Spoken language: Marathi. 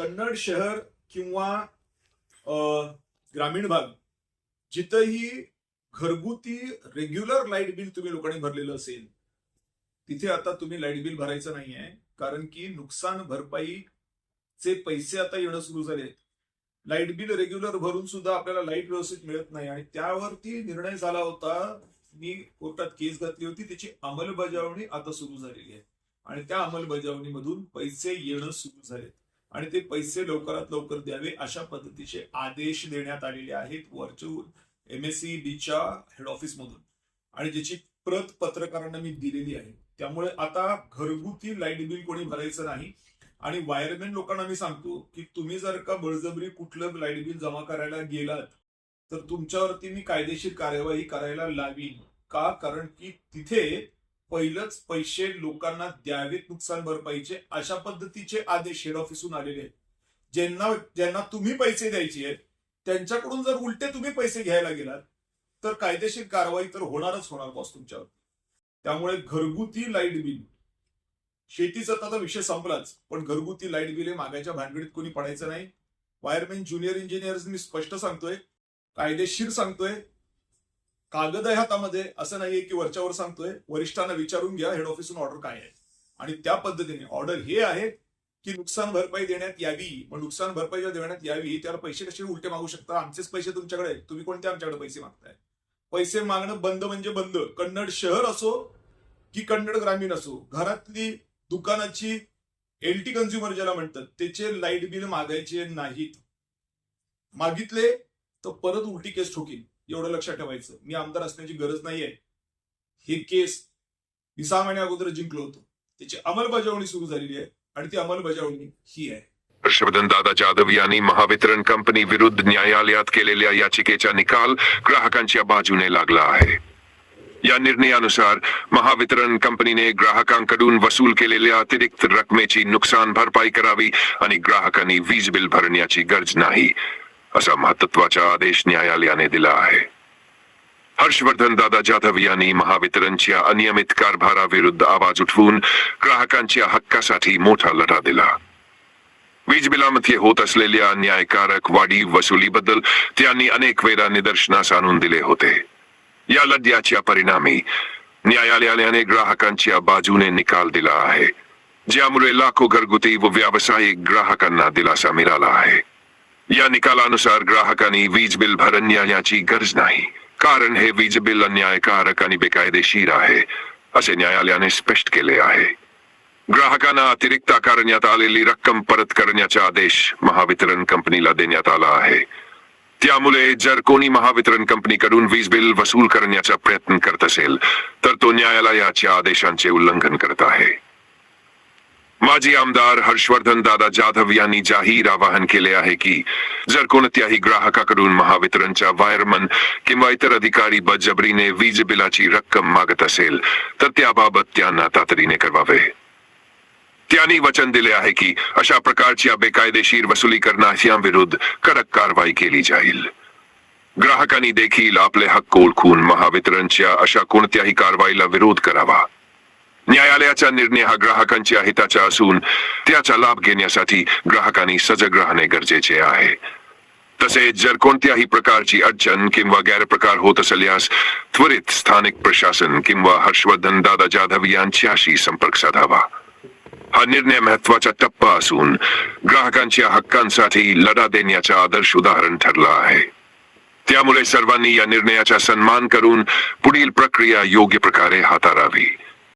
कन्नड शहर किंवा अ, ग्रामीण भाग जिथंही घरगुती रेग्युलर लाइट बिल तुम्ही लोकांनी भरलेलं असेल तिथे आता तुम्ही लाइट बिल भरायचं नाहीये. कारण की नुकसान भरपाईचे पैसे आता येणं सुरू झाले लाइट बिल रेग्युलर भरून सुद्धा आपल्याला लाइट व्यवस्थित मिळत नाही. आणि त्यावरती निर्णय झाला होता मी कोर्टात केस घातली होती त्याची अंमलबजावणी आता सुरू झालेली आहे. आणि त्या अंमलबजावणीमधून पैसे येणं सुरू झालेत. आणि ते पैसे लवकरात लवकर द्यावे अशा पद्धतीचे आदेश देण्यात आलेले आहेत वरचून एम एस सी बीच्या हेड ऑफिस मधून. आणि ज्याची प्रत पत्रकारांना मी दिलेली आहे. त्यामुळे आता घरगुती लाइट बिल कोणी भरायचं नाही. आणि वायरमॅन लोकांना मी सांगतो की तुम्ही जर का बळजबरी कुठलं लाइट बिल जमा करायला गेलात तर तुमच्यावरती मी कायदेशीर कार्यवाही करायला लावीन. का? कारण की तिथे पहिलंच पैसे लोकांना द्यावेत नुकसान भरपाईचे अशा पद्धतीचे आदेश हेड ऑफिसून आलेले आहेत. ज्यांना ज्यांना तुम्ही पैसे द्यायचे आहेत त्यांच्याकडून जर उलटे तुम्ही पैसे घ्यायला गेलात तर कायदेशीर कारवाई तर होणारच होणार बॉस तुमच्यावर त्यामुळे घरगुती लाइट बिल शेतीचा तर आता विषय संपलाच पण घरगुती लाइट बिल हे मागायच्या भानगडीत कोणी पडायचं नाही. वायरमॅन ज्युनियर इंजिनियर्स मी स्पष्ट सांगतोय कायदेशीर सांगतोय कागद आहे हातामध्ये असं नाहीये की वरच्यावर सांगतोय वरिष्ठांना विचारून घ्या हेड ऑफिसून ऑर्डर काय आहे. आणि त्या पद्धतीने ऑर्डर हे आहे की नुकसान भरपाई देण्यात यावी. मग नुकसान भरपाई जेव्हा देण्यात यावी त्याला पैसे कसे उलटे मागू शकता आमचेच पैसे तुमच्याकडे तुम्ही कोणते आमच्याकडे पैसे मागताय? पैसे मागणं बंद म्हणजे बंद. कन्नड शहर असो की कन्नड ग्रामीण असो घरातली दुकानाची एलटी कन्झ्युमर ज्याला म्हणतात त्याचे लाइट बिल मागायचे नाहीत. मागितले तर परत उलटी केस ठोकीन. एवढं लक्षात ठेवायचं. मी आमदार असण्याची गरज नाहीये. हे केस मी सहा महिन्या अगोदर जिंकलो होतो. त्याची अंमलबजावणी सुरू झालेली आहे आणि ती अंमलबजावणी ही आहे. हर्षवर्धन दादा जाधव यांनी महावितरण कंपनी विरुद्ध न्यायालयात केलेल्या याचिकेचा निकाल ग्राहकांच्या बाजूने लागला आहे. या निर्णयानुसार महावितरण कंपनीने ग्राहकांकडून वसूल केलेल्या अतिरिक्त रकमेची नुकसान भरपाई करावी आणि ग्राहकांनी वीज बिल भरण्याची गरज नाही. असा महत्त्वाचा आदेश न्यायालयाने दिला आहे. हर्षवर्धन दादा जाधव यांनी महावितरणच्या अनियमित कारभाराविरुद्ध आवाज उठवून ग्राहकांच्या हक्कासाठी मोठा लढा दिला. वीज बिलामध्ये होत असलेल्या अन्यायकारक वाढीव वसुलीबद्दल त्यांनी अनेक वेळा निदर्शनास आणून दिले होते. या लढ्याच्या परिणामी न्यायालयाने ग्राहकांच्या बाजूने निकाल दिला आहे. ज्यामुळे लाखो घरगुती व व्यावसायिक ग्राहकांना दिलासा मिळाला आहे. या निकालानुसार ग्राहकांनी वीज बिल भरण्याची गरज नाही. कारण हे वीज बिल अन्यायकारक आणि बेकायदेशीर आहे असे न्यायालयाने स्पष्ट केले आहे. ग्राहकांना अतिरिक्त आकारण्यात आलेली रक्कम परत करण्याचा आदेश महावितरण कंपनीला देण्यात आला आहे. त्यामुळे जर कोणी महावितरण कंपनीकडून वीज बिल वसूल करण्याचा प्रयत्न करत असेल तर तो न्यायालयाच्या आदेशांचे उल्लंघन करत आहे. माजी आमदार हर्षवर्धन दादा जाधव यांनी जाहीर आवाहन केले आहे की जर कोणत्याही ग्राहकाकडून महावितरणच्या वायरमन किंवा इतर अधिकारी बजबरीने वीज बिलाची रक्कम मागत असेल तर त्याबाबत त्यांना तातडीने करावे त्यांनी वचन दिले आहे की अशा प्रकारच्या बेकायदेशीर वसुली करणाऱ्यांविरुद्ध कडक कारवाई केली जाईल. ग्राहकांनी देखील आपले हक्क ओळखून महावितरणच्या अशा कोणत्याही कारवाईला विरोध करावा. न्यायालयाचा निर्णय हा ग्राहकांच्या हिताचा असून त्याचा लाभ घेण्यासाठी ग्राहकांनी सजग राहणे गरजेचे आहे. तसेच जर कोणत्याही प्रकारची अडचण किंवा गैरप्रकार होत असल्यास त्वरित स्थानिक प्रशासन किंवा हर्षवर्धन दादा जाधव यांच्याशी संपर्क साधावा. हा निर्णय महत्त्वाचा टप्पा असून ग्राहकांच्या हक्कांसाठी लढा देण्याचा आदर्श उदाहरण ठरला आहे. त्यामुळे सर्वांनी या निर्णयाचा सन्मान करून पुढील प्रक्रिया योग्य प्रकारे हाताळावी.